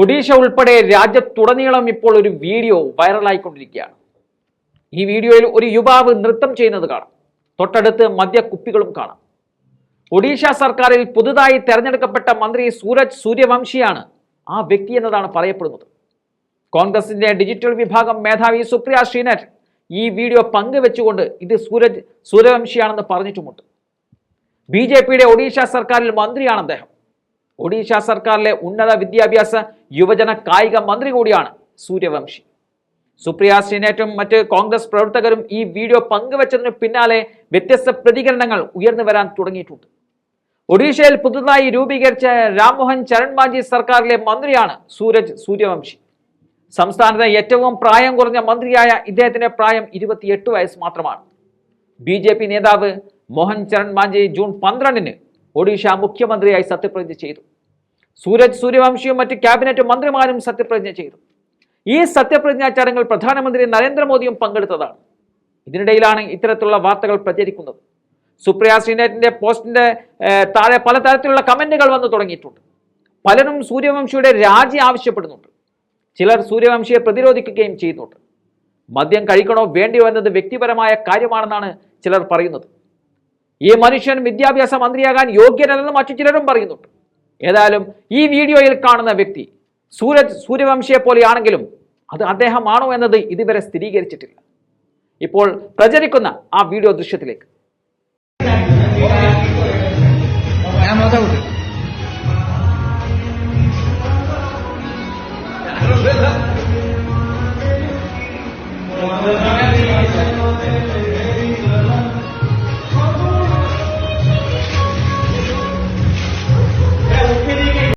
ഒഡീഷ ഉൾപ്പെടെ രാജ്യത്തുടനീളം ഇപ്പോൾ ഒരു വീഡിയോ വൈറലായിക്കൊണ്ടിരിക്കുകയാണ്. ഈ വീഡിയോയിൽ ഒരു യുവാവ് നൃത്തം ചെയ്യുന്നത് കാണാം. തൊട്ടടുത്ത് മദ്യക്കുപ്പികളും കാണാം. ഒഡീഷ സർക്കാരിൽ പുതുതായി തെരഞ്ഞെടുക്കപ്പെട്ട മന്ത്രി സൂരജ് സൂര്യവംശിയാണ് ആ വ്യക്തി എന്നതാണ് പറയപ്പെടുന്നത്. കോൺഗ്രസിന്റെ ഡിജിറ്റൽ വിഭാഗം മേധാവി സുപ്രിയ ശ്രീനറ്റ് ഈ വീഡിയോ പങ്കുവെച്ചുകൊണ്ട് ഇത് സൂരജ് സൂര്യവംശിയാണെന്ന് പറഞ്ഞിട്ടുമുണ്ട്. ബി ഒഡീഷ സർക്കാരിൽ മന്ത്രിയാണ് അദ്ദേഹം. ഒഡീഷ സർക്കാരിലെ ഉന്നത വിദ്യാഭ്യാസ യുവജന കായിക മന്ത്രി കൂടിയാണ് സൂര്യവംശി. സുപ്രിയ ശ്രീനേറ്റും മറ്റ് കോൺഗ്രസ് പ്രവർത്തകരും ഈ വീഡിയോ പങ്കുവച്ചതിന് പിന്നാലെ വ്യത്യസ്ത പ്രതികരണങ്ങൾ ഉയർന്നു വരാൻ തുടങ്ങിയിട്ടുണ്ട്. ഒഡീഷയിൽ പുതുതായി രൂപീകരിച്ച രാംമോഹൻ ചരൺ മാഞ്ചി സർക്കാരിലെ മന്ത്രിയാണ് സൂരജ് സൂര്യവംശി. സംസ്ഥാനത്തെ ഏറ്റവും പ്രായം കുറഞ്ഞ മന്ത്രിയായ ഇദ്ദേഹത്തിന്റെ പ്രായം ഇരുപത്തിയെട്ട് വയസ്സ് മാത്രമാണ്. ബി നേതാവ് മോഹൻ ചരൺ മാഞ്ചി ജൂൺ പന്ത്രണ്ടിന് ഒഡീഷ മുഖ്യമന്ത്രിയായി സത്യപ്രതിജ്ഞ ചെയ്തു. സൂരജ് സൂര്യവംശിയും മറ്റ് ക്യാബിനറ്റ് മന്ത്രിമാരും സത്യപ്രതിജ്ഞ ചെയ്തു. ഈ സത്യപ്രതിജ്ഞാ ചടങ്ങിൽ പ്രധാനമന്ത്രി നരേന്ദ്രമോദിയും പങ്കെടുത്തതാണ്. ഇതിനിടയിലാണ് ഇത്തരത്തിലുള്ള വാർത്തകൾ പ്രചരിക്കുന്നത്. സുപ്രിയ ശ്രീനേറ്റിന്റെ പോസ്റ്റിന്റെ താഴെ പലതരത്തിലുള്ള കമന്റുകൾ വന്നു തുടങ്ങിയിട്ടുണ്ട്. പലരും സൂര്യവംശിയുടെ രാജി ആവശ്യപ്പെടുന്നുണ്ട്. ചിലർ സൂര്യവംശിയെ പ്രതിരോധിക്കുകയും ചെയ്യുന്നുണ്ട്. മദ്യം കഴിക്കണോ വേണ്ടിയോ എന്നത് വ്യക്തിപരമായ കാര്യമാണെന്നാണ് ചിലർ പറയുന്നത്. ഈ മനുഷ്യൻ വിദ്യാഭ്യാസ മന്ത്രിയാകാൻ യോഗ്യനല്ലെന്ന് മറ്റു ചിലരും പറയുന്നുണ്ട്. ഏതായാലും ഈ വീഡിയോയിൽ കാണുന്ന വ്യക്തി സൂരജ് സൂര്യവംശിയെ പോലെയാണെങ്കിലും അത് അദ്ദേഹമാണോ എന്നത് ഇതുവരെ സ്ഥിരീകരിച്ചിട്ടില്ല. ഇപ്പോൾ പ്രചരിക്കുന്ന ആ വീഡിയോ ദൃശ്യത്തിലേക്ക്. ഞാൻ